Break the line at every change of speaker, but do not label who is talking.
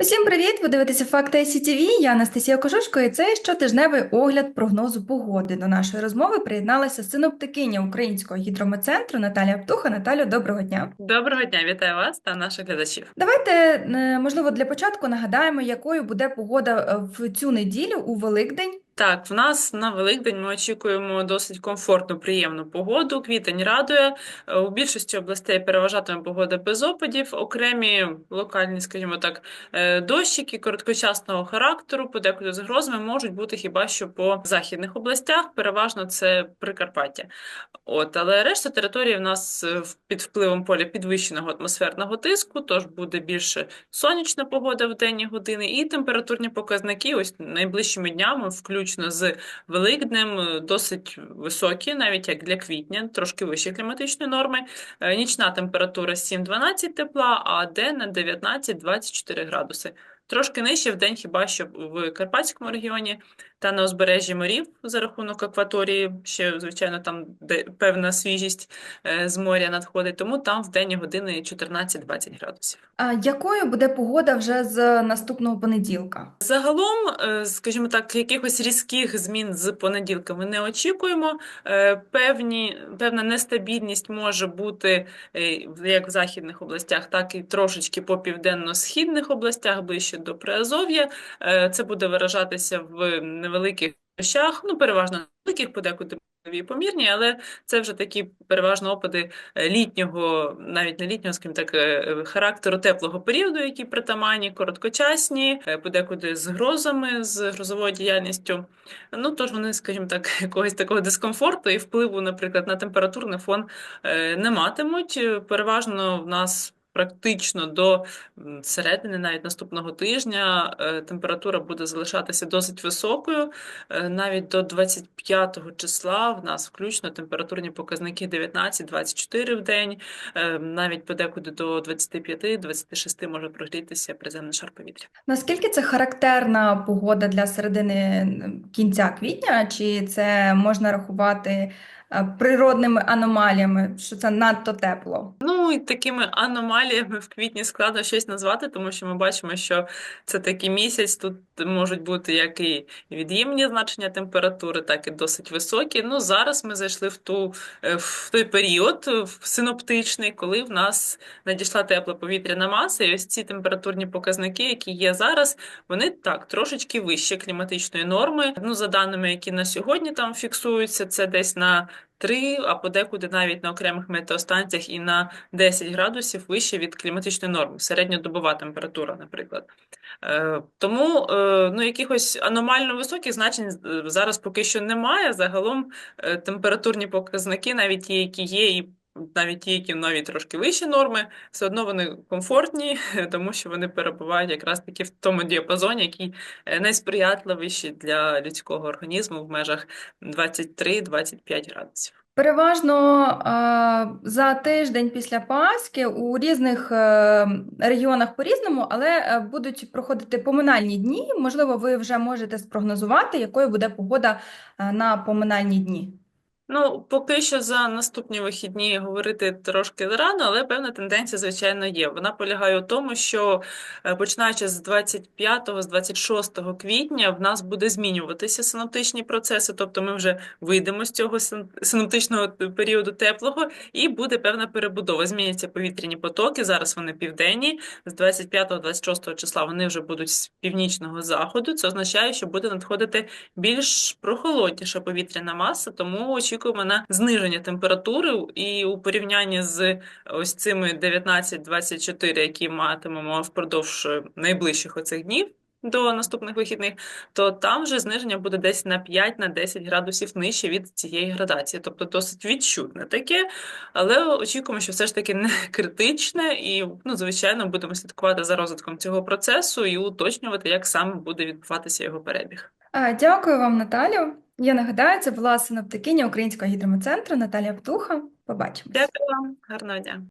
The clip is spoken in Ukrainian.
Усім привіт! Ви дивитеся Факти СІТВ. Я Анастасія Кожушко, і це щотижневий огляд прогнозу погоди. До нашої розмови приєдналася синоптикиня Українського гідрометцентру Наталія Птуха. Наталю, доброго дня!
Доброго дня, вітаю вас та наших глядачів.
Давайте, е, можливо, для початку нагадаємо, якою буде погода е, в цю неділю у Великдень.
Так, в нас на Великдень ми очікуємо досить комфортну, приємну погоду. Квітень радує. Е, У більшості областей переважатиме погода без опадів. Окремі локальні, скажімо так, е, дощики короткочасного характеру, подекуди з грозами можуть бути хіба що по західних областях. Переважно це Прикарпаття. От, але решта території в нас е, під впливом поля підвищеного атмосферного тиску, тож буде більше сонячна погода в денні години, і температурні показники ось найближчими днями, включно з Великднем, е, досить високі, навіть як для квітня, трошки вищі кліматичної норми. Е, Нічна температура 7-12 тепла, а денна 19-24 градуси. Трошки нижче в день хіба що в Карпатському регіоні та на узбережжі морів за рахунок акваторії, ще, звичайно, там де певна свіжість е, з моря надходить, тому там в денні години 14-20 градусів.
А якою буде погода вже з наступного понеділка?
Загалом, е, скажімо так, якихось різких змін з понеділка ми не очікуємо. Е, Певні, певна нестабільність може бути як в західних областях, так і трошечки по південно-східних областях, ближче до Приазов'я. Е, Це буде виражатися в невеликих дощах, ну, переважно невеликих, подекуди і помірні, але це вже такі переважно опади е, літнього, навіть не літнього, скажімо так, е, характеру теплого періоду, які притаманні, короткочасні, подекуди з грозами, з грозовою діяльністю. Ну, тож вони, скажімо так, якогось такого дискомфорту і впливу, наприклад, на температурний фон не матимуть. Переважно в нас практично до середини, навіть наступного тижня, е, температура буде залишатися досить високою. Е, Навіть до 25 числа в нас включно температурні показники 19-24 в день, Е, навіть подекуди до 25-26 може прогрітися приземний шар повітря.
Наскільки це характерна погода для середини кінця квітня, чи це можна рахувати природними аномаліями, що це надто тепло?
Ну і такими аномаліями в квітні складно щось назвати, тому що ми бачимо, що це такий місяць. Тут можуть бути як і від'ємні значення температури, так і досить високі. Ну зараз ми зайшли в ту е, в той період е, в синоптичний, коли в нас надійшла тепла повітряна маса, і ось ці температурні показники, які є зараз, вони так трошечки вище кліматичної норми. Ну за даними, які на сьогодні там фіксуються, це десь на 3, а подекуди навіть на окремих метеостанціях і на 10 градусів вище від кліматичної норми, середньодобова температура, наприклад. Е, Тому е, ну, якихось аномально високих значень е, зараз поки що немає. Загалом температурні показники, навіть ті, які є, і навіть ті, які навіть трошки вищі норми, все одно вони комфортні, тому що вони перебувають якраз таки в тому діапазоні, який е, найсприятливіший для людського організму в межах 23-25 градусів.
Переважно е, за тиждень після Пасхи у різних е, регіонах по-різному, але е, будуть проходити поминальні дні. Можливо, ви вже можете спрогнозувати, якою буде погода на поминальні дні.
Ну, поки що за наступні вихідні говорити трошки рано, але певна тенденція, звичайно, є. Вона полягає у тому, що е, починаючи з 25-го, з 26 квітня в нас буде змінюватися синоптичні процеси, тобто ми вже вийдемо з цього син- синоптичного періоду теплого, і буде певна перебудова. Зміняться повітряні потоки. Зараз вони південні. З 25-26 числа вони вже будуть з північного заходу. Це означає, що буде надходити більш прохолодніша повітряна маса, тому очікуємо на зниження температури і у порівнянні з ось цими 19-24, які матимемо впродовж е, найближчих оцих днів. До наступних вихідних, то там вже зниження буде десь на 5-10 градусів нижче від цієї градації, тобто досить відчутне таке, але очікуємо, що все ж таки не критичне, і ну, звичайно, будемо слідкувати за розвитком цього процесу і уточнювати, як саме буде відбуватися його перебіг.
Е, Дякую вам, Наталю. Я нагадаю, це була синоптикиня Українського гідрометцентру Наталія Птуха. Побачимось.
Дякую вам, гарного дня.